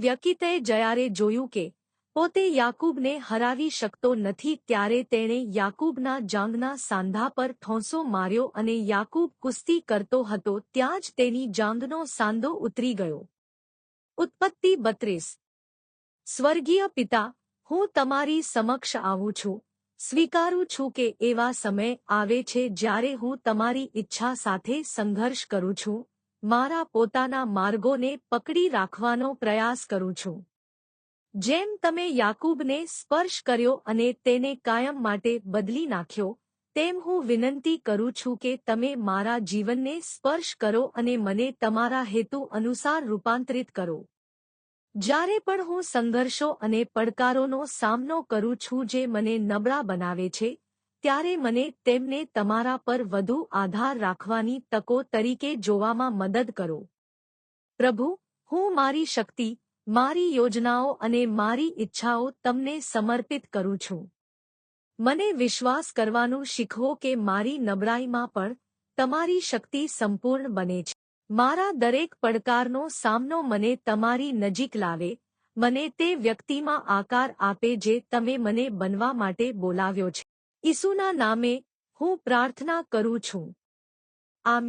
વ્યકિતએ જયારે જોયું કે પોતે યાકૂબને હરાવી શકતો નથી ત્યારે તેણે યાકૂબના જાંઘના સાંધા પર ઠોંસો માર્યો અને યાકૂબ કુસ્તી કરતો હતો ત્યાં જ તેની જાંઘનો સાંધો ઉતરી ગયો. ઉત્પત્તિ બત્રીસ. સ્વર્ગીય પિતા, હું તમારી સમક્ષ આવું છું. સ્વીકારું છું કે એવા સમય આવે છે જ્યારે હું તમારી ઈચ્છા સાથે સંઘર્ષ કરું છું. મારા પોતાના માર્ગોને પકડી રાખવાનો પ્રયાસ કરું છું. જેમ તમે યાકૂબને સ્પર્શ કર્યો અને તેને કાયમ માટે બદલી નાખ્યો, તેમ હું વિનંતી કરું છું કે તમે મારા જીવનને સ્પર્શ કરો અને મને તમારા હેતુ અનુસાર રૂપાંતરિત કરો. જ્યારે પણ હું સંઘર્ષો અને પડકારોનો સામનો કરું છું જે મને નબળા બનાવે છે ત્યારે મને તેમને તમારા પર વધુ આધાર રાખવાની તકો તરીકે જોવામાં મદદ કરો. પ્રભુ, હું મારી શક્તિ, મારી યોજનાઓ અને મારી ઈચ્છાઓ તમને સમર્પિત કરું છું. મને વિશ્વાસ કરવાનું શીખવો કે મારી નબળાઈમાં પણ તમારી શક્તિ સંપૂર્ણ બને છે. મારા દરેક પડકારનો સામનો મને તમારી નજીક લાવે, મને તે વ્યક્તિમાં આકાર આપે જે તમે મને બનવા માટે બોલાવ્યો છે. ઈસુના નામે હું પ્રાર્થના કરું છું. આમી